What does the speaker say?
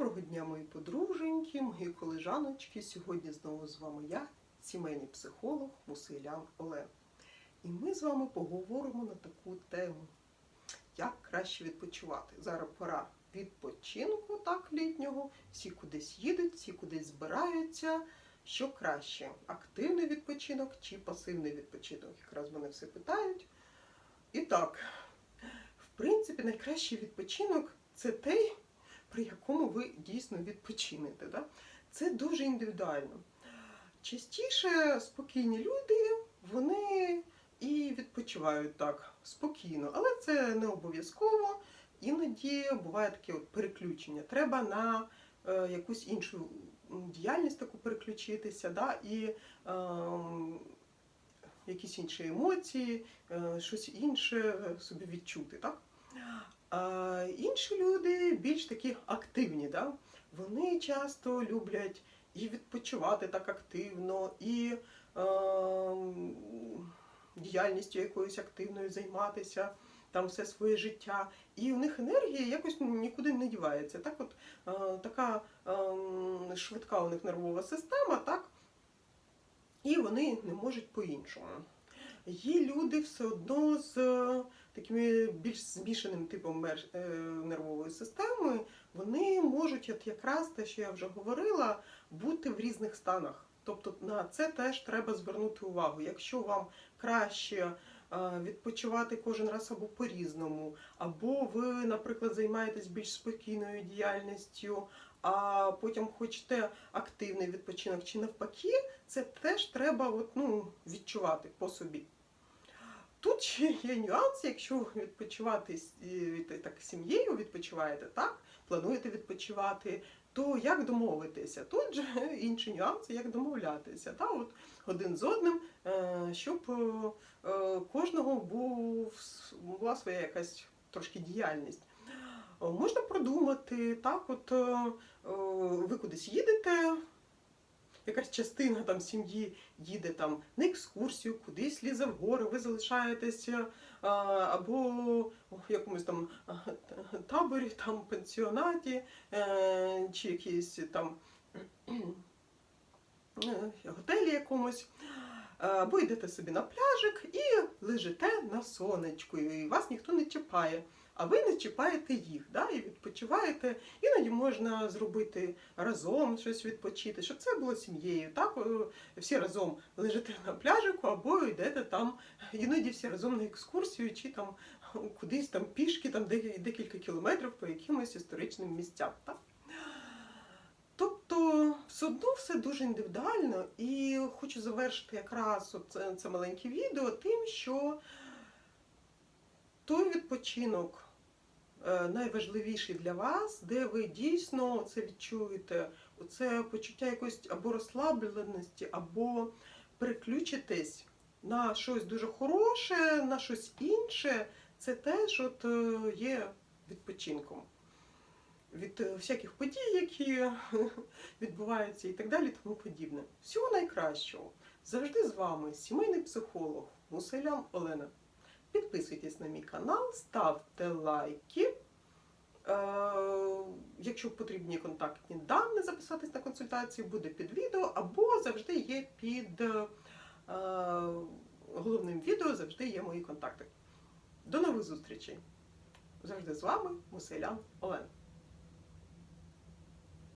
Доброго дня, мої подруженьки, мої колежаночки. Сьогодні знову з вами я, сімейний психолог Мусилян Олег. І ми з вами поговоримо на таку тему, як краще відпочивати. Зараз пора відпочинку, так, літнього. Всі кудись їдуть, всі кудись збираються. Що краще? Активний відпочинок чи пасивний відпочинок? Якраз мене все питають. І так, в принципі, найкращий відпочинок це той, при якому ви дійсно відпочинете. Да? Це дуже індивідуально. Частіше спокійні люди, вони і відпочивають так спокійно, але це не обов'язково. Іноді буває таке от переключення. Треба на е, якусь іншу діяльність таку переключитися, да? і е, якісь інші емоції, е, щось інше собі відчути. Так? А інші люди більш такі активні. Да? Вони часто люблять і відпочивати так активно, і е, діяльністю якоюсь активною займатися там все своє життя. І у них енергія якось нікуди не дівається. Так от е, така е, швидка у них нервова система, так? І вони не можуть по-іншому. Є люди все одно з е, такими більш змішаним типом е, нервової системи, вони можуть, от якраз те, що я вже говорила, бути в різних станах. Тобто на це теж треба звернути увагу. Якщо вам краще е, відпочивати кожен раз або по-різному, або ви, наприклад, займаєтесь більш спокійною діяльністю, а потім хочете активний відпочинок чи навпаки, це теж треба от, ну, відчувати по собі. Тут ще є нюанс, якщо відпочивати так сім'єю відпочиваєте, так, плануєте відпочивати, то як домовитися? Тут же інші нюанси, як домовлятися. Та, от один з одним, е, щоб е, кожного був, була своя якась трошки діяльність. Е, Можна продумати, так, от е, е, ви кудись їдете, якась частина там сім'ї їде там на екскурсію, кудись лізе в гори, ви залишаєтеся або в якомусь там таборі, там пенсіонаті, е, чи якійсь там готелі якомусь. Або йдете собі на пляжик і лежите на сонечку, і вас ніхто не чіпає, а ви не чіпаєте їх, да? і відпочиваєте. Іноді можна зробити разом щось відпочити, щоб це було сім'єю. Так? Е, Всі разом лежите на пляжику, або йдете там, іноді всі разом на екскурсію, чи там кудись там пішки, там де- декілька кілометрів по якимось історичним місцям. Так? Тобто все одно все дуже індивідуально, і хочу завершити якраз це, це маленьке відео тим, що той відпочинок е, найважливіший для вас, де ви дійсно це відчуєте, це почуття якоїсь або розслабленості, або переключитесь на щось дуже хороше, на щось інше, це теж от е, є відпочинком від е, всяких подій, які відбуваються і так далі, тому подібне. Всього найкращого. Завжди з вами сімейний психолог Муселян Олена. Підписуйтесь на мій канал, ставте лайки. Е, Якщо потрібні контактні дані, записатись на консультацію, буде під відео, або завжди є під е, головним відео, завжди є мої контакти. До нових зустрічей! Завжди з вами Муселян Олена.